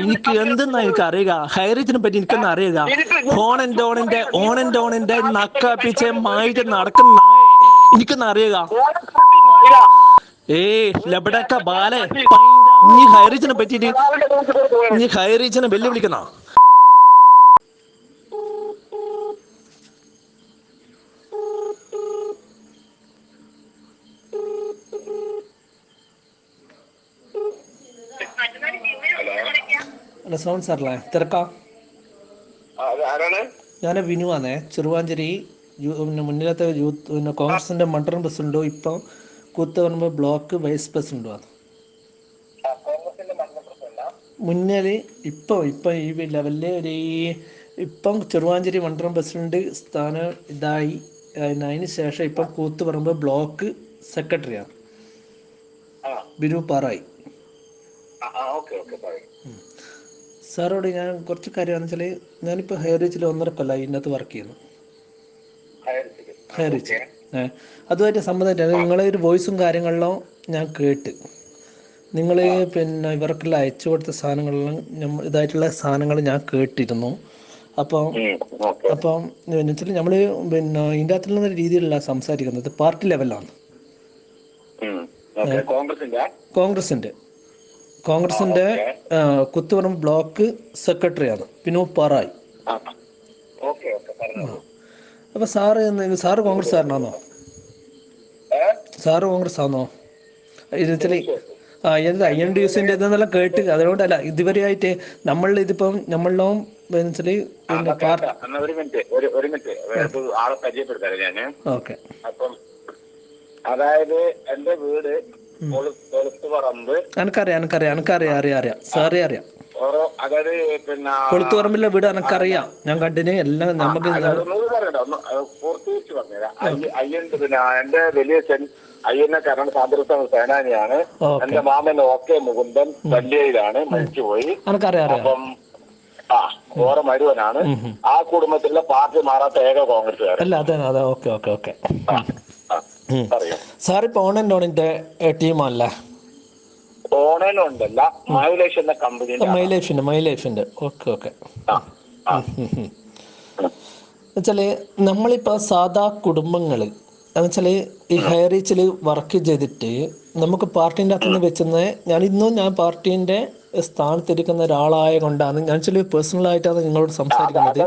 എനിക്ക് എന്തെന്നാ എനിക്ക് അറിയുക? ഹൈറേജിനെ പറ്റി എനിക്കൊന്നും അറിയുക? ഓൺ ആൻഡ് ഓണിന്റെ ഓൺ ആൻഡ് ഓണിന്റെ നക്കാപ്പിച്ച് മായിട്ട് നടക്കുന്ന എനിക്കൊന്നും അറിയുക? ഏ ലബടക്ക ബാലെ. നീ ഹൈറേജിനെ പറ്റിട്ട് നീ ഹൈറേജിനെ വെല്ലുവിളിക്കുന്ന? അല്ല സോൺ സാറല്ലേ? തിരക്കാ? ഞാൻ വിനു ആണേ ചെറുവാഞ്ചേരി മുന്നിലത്തെ യൂത്ത് പിന്നെ കോൺഗ്രസിന്റെ മണ്ഡലം പ്രസിഡന്റോ ഇപ്പം കൂത്തുപറമ്പ് ബ്ലോക്ക് വൈസ് പ്രസിഡന്റോ ആണ് മുന്നിൽ ഇപ്പം ഇപ്പം ഈ ലെവലിൽ ഒരു ഇപ്പം ചെറുവാഞ്ചേരി മണ്ഡലം പ്രസിഡന്റ് സ്ഥാനം ഇതായി. അതിന് ശേഷം ഇപ്പം കൂത്തുപറമ്പ് ബ്ലോക്ക് സെക്രട്ടറിയാണ്. ബിനു പാറായി. ഓക്കെ ഓക്കെ സാറോട് ഞാൻ കുറച്ച് കാര്യമാണെന്ന് വെച്ചാൽ ഞാനിപ്പോൾ ഹെയറിച്ചിൽ ഒന്നര കൊല്ലമായി ഇതിനകത്ത് വർക്ക് ചെയ്യുന്നു. ഹെയറിച്ച് ഏ അതുമായിട്ട് സംബന്ധമായിട്ട് നിങ്ങളെ ഒരു വോയിസും കാര്യങ്ങളിലോ ഞാൻ കേട്ട്. നിങ്ങൾ പിന്നെ ഇവർക്കെല്ലാം അയച്ചു കൊടുത്ത സാധനങ്ങളെല്ലാം ഇതായിട്ടുള്ള സാധനങ്ങൾ ഞാൻ കേട്ടിരുന്നു. അപ്പം അപ്പം വെച്ചാൽ നമ്മൾ പിന്നെ ഇതിന്റെ അകത്തുള്ള രീതിയിലല്ല സംസാരിക്കുന്നത്. പാർട്ടി ലെവലിലാണ് ഓക്കെ കോൺഗ്രസിന്റെ കുത്തുപറമ്പ് ബ്ലോക്ക് സെക്രട്ടറിയാണ് പിന്നു പാറായി. അപ്പൊ സാറ് സാറ് കോൺഗ്രസ് ഏ? സാറ് കോൺഗ്രസ് ആണോ ആ എന്താ ഐ എൻ ഡി എസിന്റെ ഇതെന്നെല്ലാം കേട്ട് അതുകൊണ്ടല്ല ഇതുവരെയായിട്ട് നമ്മൾ ഇതിപ്പം നമ്മളിലും ഒരു മിനിറ്റ് ഒരു മിനിറ്റ്. ആളെ അപ്പം അതായത് എന്റെ വീട് കൊളുത്ത് പറമ്പ്. എനിക്കറിയാം എനിക്കറിയാം എനിക്കറിയാം അറിയാം അറിയാം. സാറേ അറിയാം. അതായത് പിന്നെ കൊളുത്തുപറമ്പിലെ വീട് എനിക്കറിയാം ഞാൻ കണ്ടിന് എല്ലാം നമുക്ക് അയ്യന്റെ പിന്നെ എന്റെ വലിയ അയ്യനെ കാരണം സാന്ദ്രസ്ഥാന സേനാനിയാണ്. എന്റെ മാമൻ ഓക്കെ മുകുന്ദൻ വല്യയിലാണ് മരിച്ചുപോയി. അപ്പം ആ ഓറ മരുവനാണ്. ആ കുടുംബത്തിലെ പാർട്ടി മാറാത്ത ഏക കോൺഗ്രസ്സുകാരൻ. അല്ല അതെ അതെ ഓക്കെ ഓക്കെ ഓക്കെ. സാറിപ്പോൾ ഓൺ ആൻഡ് ഓണിന്റെ ടീമല്ലേ? ഓണനുണ്ടല്ല മൈലേഷ് എന്ന കമ്പനിയുടെ മൈലൈഫിന്റെ മൈലൈഫിന്റെ ഓക്കെ ഓക്കെ. എന്നുവെച്ചാൽ നമ്മളിപ്പോ സാധാ കുടുംബങ്ങൾ എന്നുവെച്ചാൽ ഈ ഹൈറീച്ചിൽ വർക്ക് ചെയ്തിട്ട് നമുക്ക് പാർട്ടീന്റെ അകത്ത് നിന്ന് വെച്ചെന്ന് ഞാൻ ഇന്നും ഞാൻ പാർട്ടീന്റെ സ്ഥാനത്തിരിക്കുന്ന ഒരാളായ കൊണ്ടാണ് ഞാൻ ചില പേഴ്സണലായിട്ടാണ് നിങ്ങളോട് സംസാരിക്കുന്നത്.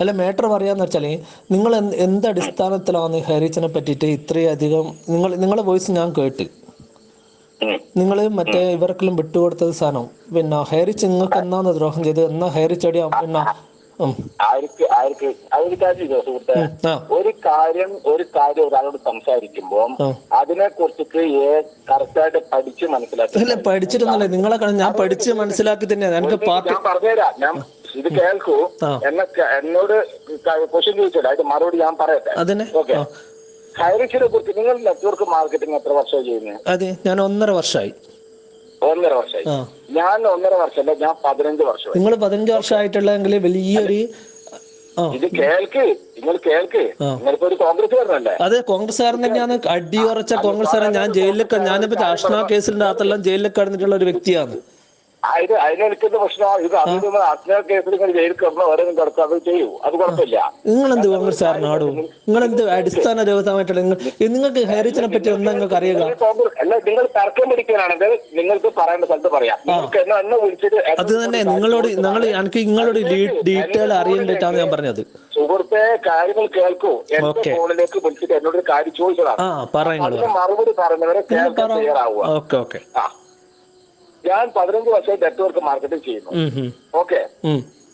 അല്ല മാറ്റർ പറയാന്ന് വെച്ചാൽ നിങ്ങൾ എന്ത് അടിസ്ഥാനത്തിലാണ് ഹരീച്ചനെ പറ്റിയിട്ട് ഇത്രയധികം നിങ്ങൾ നിങ്ങളെ വോയിസ് ഞാൻ കേട്ട്. നിങ്ങൾ മറ്റേ ഇവർക്കെല്ലാം വിട്ടുകൊടുത്തത് സാധനം. പിന്നെ ഹരിച്ച് നിങ്ങൾക്ക് എന്നാന്ന് ദ്രോഹം ചെയ്ത് എന്നാ ഹൈറിച്ച് അടി പിന്നെ ആർക്ക് ആർക്ക് അതൊരു കാര്യം ചെയ്തോ സുഹൃത്തെ ഒരു കാര്യം ഒരു കാര്യം ഒരാളോട് സംസാരിക്കുമ്പോൾ. അതിനെ കുറിച്ചിട്ട് കറക്റ്റായിട്ട് പഠിച്ച് മനസ്സിലാക്കി അല്ല പഠിച്ചിട്ടൊന്നുമല്ല. നിങ്ങളെ ഞാൻ പഠിച്ച് മനസ്സിലാക്കി തന്നെയാണ് ഞാൻ പറഞ്ഞുതരാം. ഞാൻ ഇത് കേൾക്കൂ. എന്നെ എന്നോട് ക്വസ്റ്റ്യൻ ചോദിച്ചല്ലോ അതിന്റെ മറുപടി ഞാൻ പറയട്ടെ? ഓക്കെ. ഹൈറിച്ചിനെ കുറിച്ച് നിങ്ങൾ നെറ്റ്വർക്ക് മാർക്കറ്റിംഗ് എത്ര വർഷമായി ചെയ്യുന്നത് അതെ ഞാൻ ഒന്നര വർഷമായി. ഒന്നര വർഷമായി. ഞാൻ ഒന്നര വർഷമല്ല ഞാൻ പതിനഞ്ച് വർഷമായി. നിങ്ങൾ പതിനഞ്ച് വർഷമായിട്ടുള്ളതെങ്കിൽ വലിയൊരു ഇത് കേൾക്ക് നിങ്ങൾ കേൾക്ക്. നിങ്ങളിപ്പോ ഒരു കോൺഗ്രസ്സുകാരനല്ലേ? അതെ കോൺഗ്രസ്സുകാരൻ തന്നെയാണ് അടിയുറച്ച കോൺഗ്രസ്സുകാരൻ ഞാൻ ജയിലിലൊക്കെ ഞാനിപ്പോ രാഷ്ട്രീയ കേസിന്റെ അകത്തെല്ലാം ജയിലിലൊക്കെ കിടന്നിട്ടുള്ള ഒരു വ്യക്തിയാണ്. ആ, അതിനെടുക്കുന്ന പ്രശ്നമാണ് പ്രശ്നം ഇത് അതിന് അജ്ഞാ കേസിൽ നിങ്ങൾ ജയിലിൽ കിടന്ന് ഓരോന്നും കിടക്കുക അത് ചെയ്യൂ. അത് കുഴപ്പമില്ല. നിങ്ങളെന്ത് കോൺഗ്രസ്സുകാരനാടോ നിങ്ങളെന്ത് അടിസ്ഥാന രഹിതമായിട്ടുള്ള നിങ്ങൾ നിങ്ങൾക്ക് ഹൈറിച്ചിനെ പറ്റി എന്താ നിങ്ങൾക്ക് അറിയുക. കോൺഗ്രസ് അല്ല നിങ്ങൾ തർക്കം പിടിക്കാനാണെങ്കിൽ നിങ്ങൾക്ക് പറയേണ്ട സ്ഥലത്ത് പറയാം. എന്നെ വിളിച്ചിട്ട് അത് തന്നെ നിങ്ങളോട് നിങ്ങൾ എനിക്ക് നിങ്ങളോട് ഡീറ്റെയിൽ അറിയേണ്ടിട്ടാണ് ഞാൻ പറഞ്ഞത്. സുഹൃത്തെ കാര്യങ്ങൾ കേൾക്കൂ. എന്റെ ഫോണിലേക്ക് വിളിച്ചിട്ട് എന്നോട് കാര്യം ചോദിച്ചതാണ്. നിങ്ങൾ അതിന് മറുപടി പറഞ്ഞവരെ നിങ്ങൾ കേൾക്കാൻ തയ്യാറാവുക. Okay okay. ആ. ഞാൻ പതിനഞ്ച് വർഷം നെറ്റ്വർക്ക് മാർക്കറ്റിംഗ് ചെയ്യുന്നു. ഓക്കെ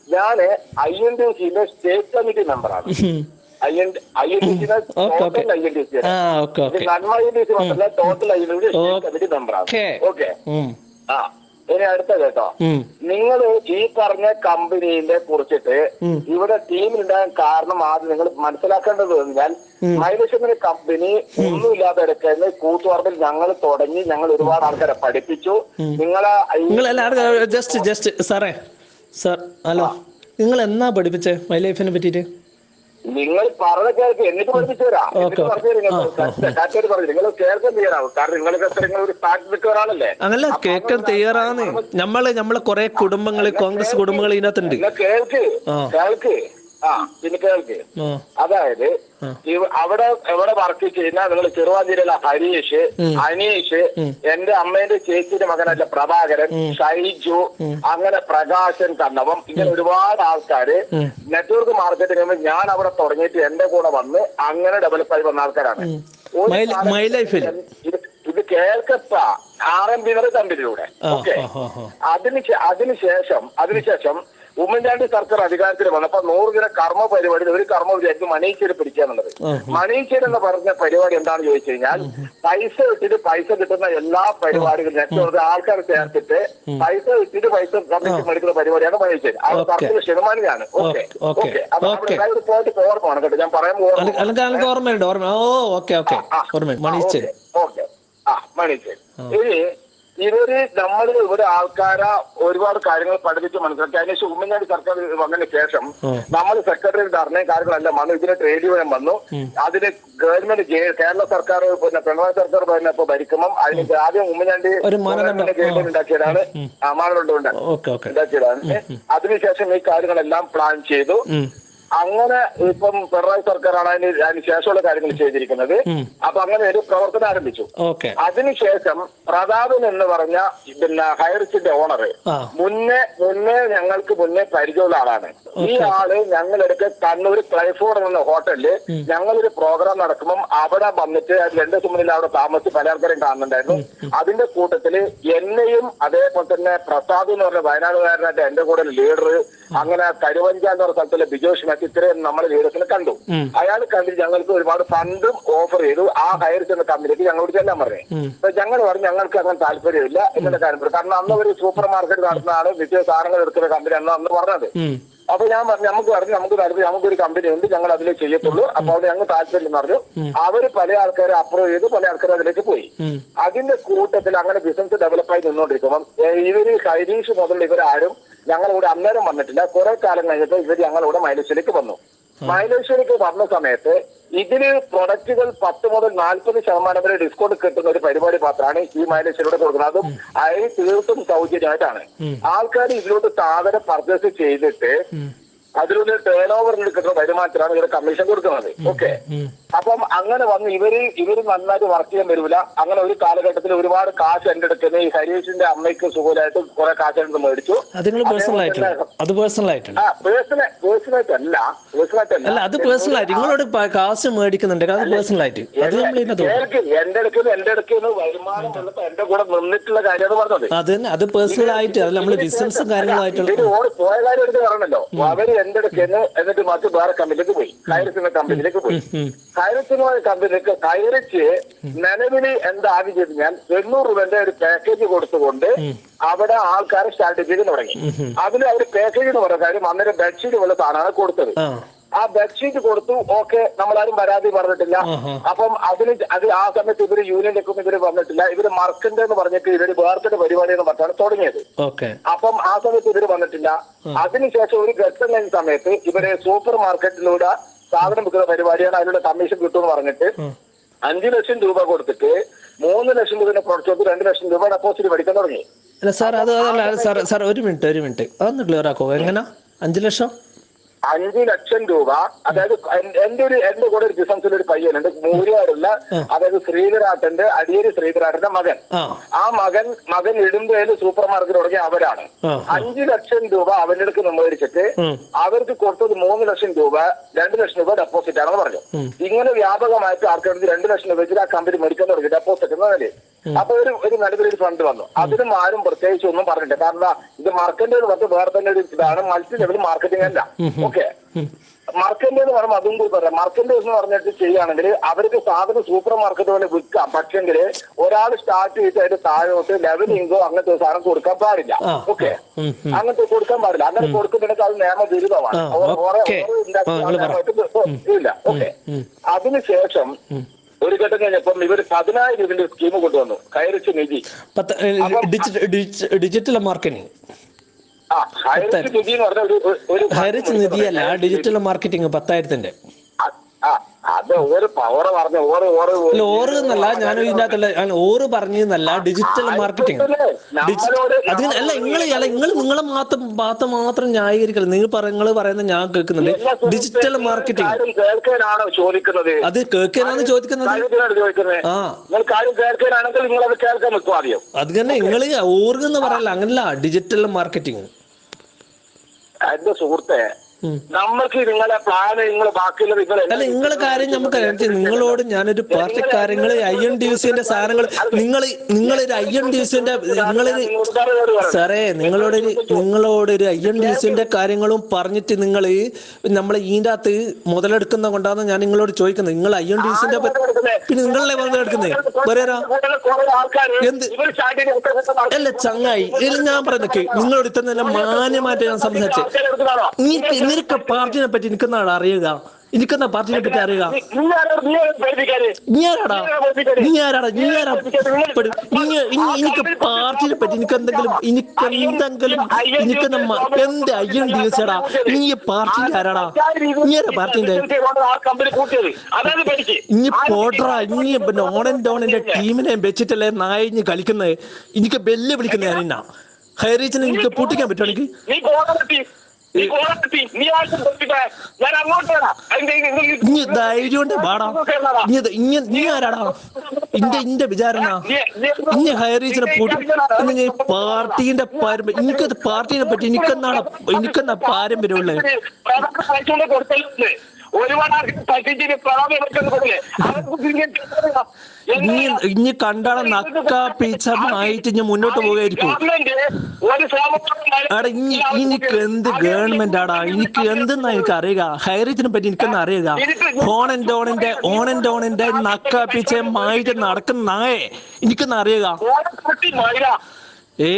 ഞാൻ ഐ എൻ ഡി സിയിലെ സ്റ്റേറ്റ് കമ്മിറ്റി മെമ്പറാണ്. I N I N D സിയുടെ. Total I N D C നന്മ ഐ എൻ ഡി സി മാത്രമല്ല total I N D state committee മെമ്പറാണ് ഓക്കെ. ആ ഇനി അടുത്ത കേട്ടോ. നിങ്ങൾ ഈ പറഞ്ഞ കമ്പനിയെ കുറിച്ചിട്ട്. ഇവിടെ ടീമിലുണ്ടാകാൻ കാരണം ആദ്യം നിങ്ങൾ മനസ്സിലാക്കേണ്ടത് മൈനസ് എന്ന കമ്പനി ഒന്നുമില്ലാതെ എടുക്കുന്ന കൂത്തുപറമ്പിൽ ഞങ്ങൾ തുടങ്ങി ഞങ്ങൾ ഒരുപാട് ആൾക്കാരെ പഠിപ്പിച്ചു. നിങ്ങളെ ജസ്റ്റ് ജസ്റ്റ് സാറേ സാർ ഹലോ. നിങ്ങൾ എന്നാ പഠിപ്പിച്ചേ മൈ ലൈഫിനെ പറ്റിയിട്ട്? നിങ്ങൾ പറഞ്ഞ കേൾക്ക് എന്നിട്ട് പഠിപ്പിച്ചു തരാം. എന്നിട്ട് പറഞ്ഞു തരാം. പറഞ്ഞു നിങ്ങൾ കേൾക്കാൻ തയ്യാറാവും. കാരണം നിങ്ങൾക്ക് എത്ര നിങ്ങൾ ഒരു ഫാക്ട് നിൽക്കുന്ന ഒരാളല്ലേ? അങ്ങനല്ല കേൾക്കാൻ തയ്യാറാണ്. നമ്മൾ നമ്മളെ കുറെ കുടുംബങ്ങൾ കോൺഗ്രസ് കുടുംബങ്ങൾ ഇതിനകത്തുണ്ട്. കേൾക്ക്. കേൾക്ക്. ആ പിന്നെ കേൾക്ക്. അതായത്. അവിടെ എവിടെ വർക്ക് ചെയ്യുന്ന നിങ്ങൾ ചെറുവാഞ്ചേരിയിലെ ഹരീഷ്. അനീഷ് എന്റെ അമ്മേന്റെ ചേച്ചിയുടെ മകനല്ല പ്രഭാകരൻ ഷൈജു അങ്ങനെ പ്രകാശൻ കണ്ണവം ഇങ്ങനെ ഒരുപാട് ആൾക്കാര് നെറ്റ്വർക്ക് മാർക്കറ്റിംഗ് ഞാൻ അവിടെ തുടങ്ങിയിട്ട് എന്റെ കൂടെ വന്ന് അങ്ങനെ ഡെവലപ്പ് ആയി വന്ന ആൾക്കാരാണ്. ഇത് ഇത് കേൾക്കപ്പ. ആർ എം ബിന്നർ കമ്പനിയിലൂടെ ഓക്കെ അതിന് അതിനുശേഷം അതിനുശേഷം ഉമ്മൻചാണ്ടി സർക്കാർ അധികാരത്തിൽ വന്നപ്പോ നൂറുദിന കർമ്മ പരിപാടി ഒരു കർമ്മ വിചാരിച്ച് മണീശ്വരി പിടിക്കാന്നുള്ളത്. മണീശ്വരി എന്ന് പറഞ്ഞ പരിപാടി എന്താണെന്ന് ചോദിച്ചു കഴിഞ്ഞാൽ പൈസ ഇട്ടിട്ട് പൈസ കിട്ടുന്ന എല്ലാ പരിപാടികളും നെറ്റ്വർക്ക് ആൾക്കാർ ചേർത്തിട്ട് പൈസ ഇട്ടിട്ട് പൈസ കമ്മിറ്റി മേടിക്കുന്ന പരിപാടിയാണ് മണീശ്വരി അത് ഓക്കേ. ശതമാനിയാണ് ഓക്കെ. ഓക്കേ, അപ്പൊ ഒരു പോയിട്ട് ഓർമ്മയാണ് കേട്ടോ. ഞാൻ പറയാൻ ഓർമ്മയുണ്ട് ഓർമ്മ. Okay okay. ഓർമ്മ മണിച്ചത് ഓക്കെ. ആ മണീശ്വരി ഇനി ഇവർ നമ്മൾ ഇവിടെ ആൾക്കാരെ ഒരുപാട് കാര്യങ്ങൾ പഠിപ്പിച്ച് മനസ്സിലാക്കി. അതിന് ശേഷം ഉമ്മൻചാണ്ടി സർക്കാർ വന്നതിന് ശേഷം നമ്മൾ സെക്രട്ടറി ധർണയും കാര്യങ്ങളെല്ലാം വന്നു. ഇതിന് ട്രേഡ് യൂണിയൻ വന്നു. അതിന് ഗവൺമെന്റ് കേരള സർക്കാർ പിന്നെ പിണറായി സർക്കാർ പിന്നെ ഇപ്പൊ ഭരിക്കുമ്പം അതിന് ആദ്യം ഉമ്മൻചാണ്ടി ഒരു ഗവൺമെന്റ് ഉണ്ടാക്കിയതാണ്. മാനദണ്ഡം ഉണ്ടാക്കിയതാണ്. അതിനുശേഷം ഈ കാര്യങ്ങളെല്ലാം പ്ലാൻ ചെയ്തു. അങ്ങനെ ഇപ്പം പിണറായി സർക്കാരാണ് അതിന് അതിന് ശേഷമുള്ള കാര്യങ്ങൾ ചെയ്തിരിക്കുന്നത്. അപ്പൊ അങ്ങനെ ഒരു പ്രവർത്തനം ആരംഭിച്ചു. അതിനുശേഷം പ്രതാപൻ എന്ന് പറഞ്ഞ പിന്നെ ഹൈറിച്ചിന്റെ ഓണർ മുന്നേ മുന്നേ ഞങ്ങൾക്ക് മുന്നേ പരിചയമുള്ള ആളാണ്. ഈ ആൾ ഞങ്ങളെടുക്ക് കണ്ണൂർ ക്ലൈഫോർഡ് എന്ന ഹോട്ടലിൽ ഞങ്ങളൊരു പ്രോഗ്രാം നടക്കുമ്പോൾ അവിടെ വന്നിട്ട് രണ്ട് ദിവസം മുന്നിൽ അവിടെ താമസിച്ച് പല ആൾക്കാരെയും കാണുന്നുണ്ടായിരുന്നു അതിന്റെ കൂട്ടത്തിൽ എന്നെയും അതേപോലെ തന്നെ പ്രസാദ് എന്ന് പറഞ്ഞ വയനാടുകാരനായിട്ട് എന്റെ കൂടെ ലീഡർ അങ്ങനെ കരുവഞ്ച എന്ന് പറഞ്ഞ സ്ഥലത്തിലെ ബിജോഷ് ഇത്രയും നമ്മളെ ലീഡേഴ്സിനെ കണ്ടു. അയാൾ കണ്ടിട്ട് ഞങ്ങൾക്ക് ഒരുപാട് ഫണ്ടും ഓഫർ ചെയ്തു. ആ ഹയർ എന്ന കമ്പനിക്ക് ഞങ്ങളോട് ചെല്ലാൻ പറഞ്ഞു. അപ്പൊ ഞങ്ങൾ പറഞ്ഞു ഞങ്ങൾക്ക് അങ്ങനെ താല്പര്യമില്ല എന്നുള്ള കാര്യം പറഞ്ഞു. കാരണം അന്ന് ഒരു സൂപ്പർ മാർക്കറ്റ് നടത്തുന്നതാണ് നിത്യ സാധനങ്ങൾ എടുക്കുന്ന കമ്പനി എന്നാണ് അന്ന് പറഞ്ഞത്. അപ്പൊ ഞാൻ പറഞ്ഞു നമുക്ക് പറഞ്ഞു നമുക്ക് താല്പര്യം നമുക്കൊരു കമ്പനി ഉണ്ട് ഞങ്ങൾ അതിലേ ചെയ്യത്തുള്ളൂ. അപ്പൊ അവിടെ ഞങ്ങൾ താല്പര്യം പറഞ്ഞു. അവർ പല ആൾക്കാരെ അപ്രൂവ് ചെയ്ത് പല ആൾക്കാരും അതിലേക്ക് പോയി. അതിന്റെ കൂട്ടത്തിൽ അങ്ങനെ ബിസിനസ് ഡെവലപ്പായി നിന്നുകൊണ്ടിരിക്കുമ്പോൾ ഇവർ ഹൈരീഷ് മുതൽ ഇവരാരും ഞങ്ങളിവിടെ അന്നേരം വന്നിട്ടില്ല. കുറെ കാലം കഴിഞ്ഞിട്ട് ഇവർ ഞങ്ങളിവിടെ മൈലേശ്വരിക്ക് വന്നു. മൈലേശ്വരിക്ക് വന്ന സമയത്ത് ഇതിന് പ്രൊഡക്റ്റുകൾ പത്ത് മുതൽ നാൽപ്പത് ശതമാനം വരെ ഡിസ്കൗണ്ട് കിട്ടുന്ന ഒരു പരിപാടി മാത്രമാണ് ഈ മൈലേശ്വരിയുടെ കൊടുക്കുന്നത്. അതും അത് തീർത്തും സൗജന്യമായിട്ടാണ്. ആൾക്കാർ ഇതിലോട്ട് സാധനം പർച്ചേസ് ചെയ്തിട്ട് അതിലൊരു ടേൺ ഓവർ എടുക്കുന്ന വരുമാനത്തിലാണ് ഇവർ കമ്മീഷൻ കൊടുക്കുന്നത്. ഓക്കെ അപ്പം അങ്ങനെ വന്ന് ഇവർ ഇവർ നന്നായിട്ട് വർക്ക് ചെയ്യാൻ വരില്ല. അങ്ങനെ ഒരു കാലഘട്ടത്തിൽ ഒരുപാട് കാശ് എന്റെ അടുക്കുന്ന ഈ ഹരീഷിന്റെ അമ്മയ്ക്ക് സുഖമായിട്ട് കുറെ കാശ് എന്ത് മേടിച്ചു. അത് അത് പേഴ്സണൽ ആയിട്ടുണ്ട് ആ പേഴ്സണൽ അല്ല അത് പേഴ്സണൽ ആയിട്ട്. നിങ്ങളോട് പ- കാശ് മേടിക്കുന്നുണ്ട് പേഴ്സണലായിട്ട് എന്റെ അടുക്കുന്ന എന്റെ അടുക്കുന്ന വരുമാനം വന്നപ്പോ എന്റെ കൂടെ നിന്നിട്ടുള്ള കാര്യം പറഞ്ഞത്. അത് പേഴ്സണലായിട്ട് അത് അത് നമ്മൾ ബിസിനസ് ഓടി പോയ കാര്യം എടുത്ത് പറയണല്ലോ. അവർ എന്റെ ചെന്ന് എന്നിട്ട് മറ്റു വേറെ കമ്പനിയിലേക്ക് പോയി. കൈരസിന്റെ കമ്പനിയിലേക്ക് പോയി. കമ്പനിക്ക് കൈറച്ച് നിലവിൽ എന്താ ആദ്യം ചെയ്ത്? ഞാൻ എണ്ണൂറ് രൂപന്റെ ഒരു പാക്കേജ് കൊടുത്തുകൊണ്ട് അവിടെ ആൾക്കാരെ സ്റ്റാർട്ട് ചെയ്ത് തുടങ്ങി. അതിൽ അവർ പാക്കേജ് എന്ന് പറഞ്ഞ കാര്യം അന്നേരം ബെഡ്ഷീറ്റ് പോലെ സാധനമാണ് കൊടുത്തത്. ആ ബെഡ്ഷീറ്റ് കൊടുത്തു. ഓക്കെ നമ്മളാരും പരാതി പറഞ്ഞിട്ടില്ല. അപ്പം അതിന് അത് ആ സമയത്ത് ഇവർ യൂണിയനിലേക്കൊന്നും ഇവർ വന്നിട്ടില്ല. ഇവർ മർക്കന്റെ എന്ന് പറഞ്ഞിട്ട് ഇവർ വേർത്തിന്റെ പരിപാടി എന്ന് പറഞ്ഞാണ് തുടങ്ങിയത് അപ്പം ആ സമയത്ത് ഇവർ വന്നിട്ടില്ല. അതിനുശേഷം ഒരു ഘട്ടം കഴിഞ്ഞ സമയത്ത് ഇവർ സൂപ്പർ മാർക്കറ്റിലൂടെ സാധനം വിൽക്കുന്ന പരിപാടിയാണ് അതിലൂടെ കമ്മീഷൻ കിട്ടുമെന്ന് പറഞ്ഞിട്ട്. അഞ്ചു ലക്ഷം രൂപ കൊടുത്തിട്ട് മൂന്ന് ലക്ഷം രൂപ പ്രൊഡക്റ്റ് രണ്ട് ലക്ഷം രൂപ ഡെപ്പോസിറ്റ് മേടിക്കാൻ തുടങ്ങി. അല്ല സാർ അത് അതല്ല സാർ സാർ ഒരു മിനിറ്റ് ഒരു മിനിറ്റ് അതൊന്ന് ക്ലിയർ ആക്കോ എങ്ങനെ? അഞ്ചു ലക്ഷം? അഞ്ചു ലക്ഷം രൂപ അതായത് എന്റെ ഒരു എന്റെ കൂടെ ഒരു ബിസിനസ്സിൽ ഒരു പയ്യനുണ്ട് മൂര്യാടുള്ള അതായത് ശ്രീധരാട്ടന്റെ അടിയേരി ശ്രീധരാട്ടന്റെ മകൻ. ആ. മകൻ മകൻ ഇടുമ്പേൽ സൂപ്പർ മാർക്കറ്റ് തുടങ്ങിയ അവരാണ്. അഞ്ചു ലക്ഷം രൂപ അവന്റെ അടുത്ത് മേടിച്ചിട്ട് അവർക്ക് കൊടുത്തത് മൂന്ന് ലക്ഷം രൂപ രണ്ട് ലക്ഷം രൂപ ഡെപ്പോസിറ്റ് ആണെന്ന് പറഞ്ഞു. ഇങ്ങനെ വ്യാപകമായിട്ട് ആൾക്കാർക്ക് രണ്ട് ലക്ഷം രൂപ വെച്ചിട്ട് ആ കമ്പനി മേടിക്കാൻ തുടങ്ങി ഡെപ്പോസിറ്റ് എന്ന നിലയിൽ. അപ്പൊ ഒരു ഒരു നല്ലൊരു ഫണ്ട് വന്നു. അതിനും ആരും പ്രത്യേകിച്ച് ഒന്നും പറഞ്ഞിട്ടില്ല. കാരണം ഇത് മാർക്കറ്റ് എന്ന് പറഞ്ഞാൽ വേറെ തന്നെ ഒരു ഇതാണ് മൾട്ടി ലെവൽ മാർക്കറ്റിംഗ് അല്ല ഓക്കെ. മാർക്കറ്റ് എന്ന് പറയുമ്പോൾ അതും കൂടി പറയാം. മാർക്കറ്റ് എന്ന് പറഞ്ഞിട്ട് ചെയ്യുകയാണെങ്കിൽ അവർക്ക് സാധനം സൂപ്പർ മാർക്കറ്റ് പോലെ വിൽക്കാം. പക്ഷെങ്കിൽ ഒരാൾ സ്റ്റാർട്ട് ചെയ്തിട്ട് അതിന്റെ താഴോട്ട് ലെവൽ ഇങ്കോ അങ്ങനത്തെ സാധനം കൊടുക്കാൻ പാടില്ല. ഓക്കെ. അങ്ങനത്തെ കൊടുക്കാൻ പാടില്ല. അങ്ങനെ കൊടുക്കുന്നുണ്ടെങ്കിൽ അത് നിയമ ദുരിതമാണ് ഇല്ല ഓക്കെ? അതിനുശേഷം ഒരു ഘട്ടം കഴിഞ്ഞപ്പം ഇവർ പതിനായിരം ഇതിന്റെ സ്കീം കൊണ്ടുവന്നു. കയറിച്ച് നിധി. Digital marketing. ആ എന്ന് ഒരു നിധിയല്ല ഡിജിറ്റൽ മാർക്കറ്റിംഗ് പത്തായിരത്തിന്റെ ഓറ് ഓറ് ഓറ് എന്നല്ല ഞാൻ ഇതിനകത്തുള്ള ഓറ് പറഞ്ഞല്ല ഡിജിറ്റൽ മാർക്കറ്റിംഗ്. അത് അല്ല നിങ്ങൾ അല്ല നിങ്ങൾ നിങ്ങളെ മാത്രം മാത്രം മാത്രം ന്യായീകരിക്കല്ല നിങ്ങൾ നിങ്ങൾ പറയുന്നത് ഞാൻ കേൾക്കുന്നുണ്ട്. Digital marketing. കേൾക്കാനാണോ ചോദിക്കുന്നത്. അത് കേൾക്കാനാണ് ചോദിക്കുന്നത്. ആ. അത് തന്നെ നിങ്ങൾ ഓർഗെന്ന് പറയല്ല അങ്ങനല്ല ഡിജിറ്റൽ മാർക്കറ്റിംഗ്. എന്റെ സുഹൃത്തെ നമ്മൾക്ക് നിങ്ങളെ പ്ലാന് നിങ്ങൾ ബാക്കിയുള്ള നിങ്ങൾ അല്ല നിങ്ങളെ കാര്യം നമുക്ക് നിങ്ങളോട് ഞാനൊരു പാർട്ടി കാര്യങ്ങൾ ഐ എൻ ഡി സിന്റെ സാധനങ്ങൾ നിങ്ങൾ നിങ്ങളൊരു ഐ എൻ ഡി സിന്റെ നിങ്ങളൊരു സാറേ നിങ്ങളോടൊരു നിങ്ങളോടൊരു ഐ എൻ ഡി സിന്റെ കാര്യങ്ങളും പറഞ്ഞിട്ട് നിങ്ങൾ നമ്മൾ ഈന്റെ അകത്ത് മുതലെടുക്കുന്ന കൊണ്ടാണ് ഞാൻ നിങ്ങളോട് ചോദിക്കുന്നത്. നിങ്ങൾ ഐ എൻ ഡി സിന്റെ പിന്നെ നിങ്ങളല്ലേ മുതലെടുക്കുന്നത്? പറയാ എന്ത്? അല്ല ചങ്ങായി. ഇതിൽ ഞാൻ പറയുന്നത് നിങ്ങളോട് ഇത്ര നല്ല മാന്യമായിട്ട് ഞാൻ സംസാരിച്ചേ. നീ നിനക്ക് പാർട്ടിനെ പറ്റി എനിക്കെന്നാണ് അറിയുക. എനിക്കെന്നാ പാർട്ടിനെ പറ്റി അറിയുക. എനിക്ക് പാർട്ടിനെ പറ്റി എനിക്ക് എന്തെങ്കിലും എനിക്ക് എന്തെങ്കിലും എനിക്ക് എന്റെ അയ്യം ദിവസടാ നീ പാർട്ടി ആരാടാ? നീ ആരാ പാർട്ടിന്റെ ഇനി പോട്രാ. ഇനി പിന്നെ ഓണൻ ഡോണിന്റെ ടീമിനെ വെച്ചിട്ടല്ലേ നായിഞ്ഞ് കളിക്കുന്നത് എനിക്ക് വെല്ലുവിളിക്കുന്ന ഞാൻ ഹൈറീച്ചിനെ എനിക്ക് പൂട്ടിക്കാൻ പറ്റുമോ ഇനി ധൈര്യം കൊണ്ട് പാടാ ഇനി ഇനി നീ ആരാടാ? ഇന്റെ ഇന്റെ വിചാരണ. ഇനി ഹൈറീച്ചിനെ പൂട്ടി പാർട്ടീന്റെ പാരമ്പര്യം എനിക്ക് പാർട്ടീനെ പറ്റി എനിക്കെന്നാണ് എനിക്കെന്നാ പാരമ്പര്യമുള്ളത് ഒരുപാട് ആൾക്കാർ പറ്റിച്ചിട്ട് വെക്കുന്നത് കൊടുക്കില്ലേ ഇനി ഇനി കണ്ടാണ് നക്ക പീച്ചമായിട്ട് ഇനി മുന്നോട്ട് പോകായിരിക്കും ആടാ ഇനി എനിക്ക് എന്ത് ഗവൺമെന്റ് ആടാ? എനിക്ക് എന്തെന്നാ എനിക്ക് അറിയുക? ഹൈറേജിനെ പറ്റി എനിക്കൊന്ന് അറിയുക? ഓണിന്റെ ഓൺ ആൻഡ് ഓണിന്റെ നക്ക പീച്ചമായിട്ട് നടക്കുന്ന നായേ എനിക്കൊന്ന് അറിയുക? ഏ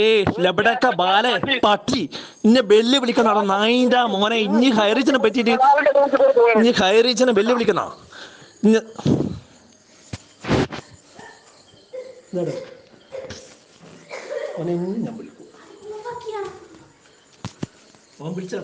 ലബടക്ക ബാലെ പട്ടി ഇന്നെ വെല്ലു വിളിക്കണ നായിന്റെ മോനെ. ഇനി ഹൈറേജിനെ പറ്റിട്ട് ഇനി ഹൈറേജിനെ വെല്ലു വിളിക്കണ ഇന്ന് ഇതാടെ. ഓനെ ഇനി ഞാൻ വിളിക്കും ഓൻ വിളിച്ച